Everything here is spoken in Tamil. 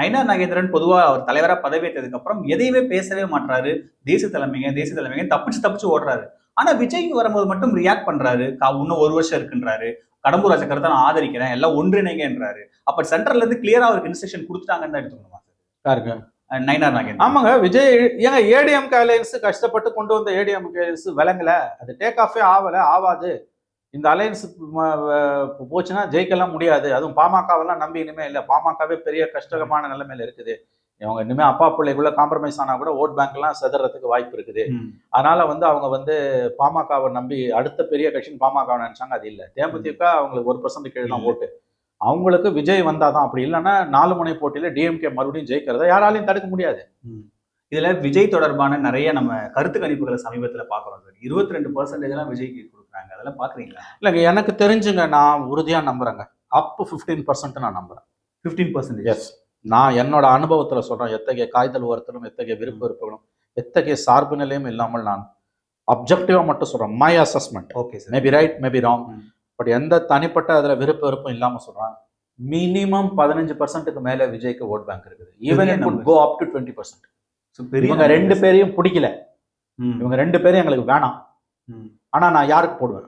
நயினார் நாகேந்திரன் பொதுவா அவர் தலைவரா பதவியேற்றதுக்கு அப்புறம் எதையுமே பேசவே மாட்றாரு. தேசிய தலைமைங்க தேசிய தலைமைங்க தப்பிச்சு தப்பிச்சு ஓடுறாரு. ஆனா விஜய் வரும்போது மட்டும் ரியாக்ட் பண்றாரு. இன்னும் ஒரு வருஷம் இருக்குன்றாரு. கடம்பூர் ராஜ கருத்தை நான் ஆதரிக்கிறேன். எல்லாம் ஒன்றிணைங்கன்றாரு. அப்ப சென்ட்ரல்ல இருந்து கிளியரா அவருக்கு இன்ஸ்ட்ரக்ஷன் கொடுத்துட்டாங்கன்னு தான் எடுத்துக்கணுமா யாருக்கு? அஹ் நயினார் நாகேந்திரன். ஆமாங்க. விஜய் ஏங்க ஏடிஎம்கே அலையன்ஸ் கஷ்டப்பட்டு கொண்டு வந்த ஏடிஎம்கே அலையன்ஸ் விளங்கல. அது டேக் ஆஃபே ஆகல ஆவாது. இந்த அலையன்ஸ் போச்சுன்னா ஜெயிக்கலாம் முடியாது. அதுவும் பாமகவெல்லாம் நம்பி இனிமே இல்லை. பாமகவே பெரிய கஷ்டமான நிலைமையில இருக்குது. இவங்க இனிமே அப்பா பிள்ளைக்குள்ள காம்ப்ரமைஸ் ஆனா கூட ஓட் பேங்க்லாம் செதறதுக்கு வாய்ப்பு இருக்குது. அதனால வந்து அவங்க வந்து பாமகவை நம்பி அடுத்த பெரிய கட்சின்னு பாமக நினைச்சாங்க. அது இல்லை. தேமுதிக அவங்களுக்கு ஒரு பர்சன்ட் கீழே தான். ஓட்டு. அவங்களுக்கு விஜய் வந்தாதான் அப்படி. இல்லைன்னா நாலு முனை போட்டியில டிஎம்கே மறுபடியும் ஜெயிக்கிறத யாராலையும் தடுக்க முடியாது. இதுல விஜய் தொடர்பான நிறைய நம்ம கருத்து கணிப்புகளை சமீபத்துல பாக்குறோம் சார் இருபத்தி ரெண்டு பர்சன்டேஜ் எல்லாம் விஜய்க்கு கொடுக்குறாங்க அதெல்லாம் பாக்குறீங்களா இல்லைங்க எனக்கு தெரிஞ்சுங்க நான் உறுதியா நம்புறேங்க. அப் ஃபிஃப்டீன் பர்சன்ட் நான் நம்புறேன். பிப்டீன் பர்சன்டேஜ் எஸ் நான் என்னோட அனுபவத்துல சொல்றேன் எத்தகைய காய்தல் உரத்திலும் எத்தகைய விருப்ப வெறுப்புகளும் எத்தகைய சார்பு நிலையும் இல்லாமல் நான் அப்ஜெக்டிவா மட்டும் சொல்றேன். My assessment okay sir maybe right maybe wrong. But எந்த தனிப்பட்ட அதுல விருப்ப வெறுப்பும் இல்லாம சொல்றேன். மினிமம் பதினஞ்சு பர்சன்ட்டுக்கு மேல விஜய்க்கு ஓட் பேங்க் இருக்குது. Even it could. Go up to twenty percent இவங்க ரெண்டு பேரையும் பிடிக்கல. இவங்க ரெண்டு பேரும் எங்களுக்கு வேணாம். ஆனா நான் யாருக்கு போடுவேன்?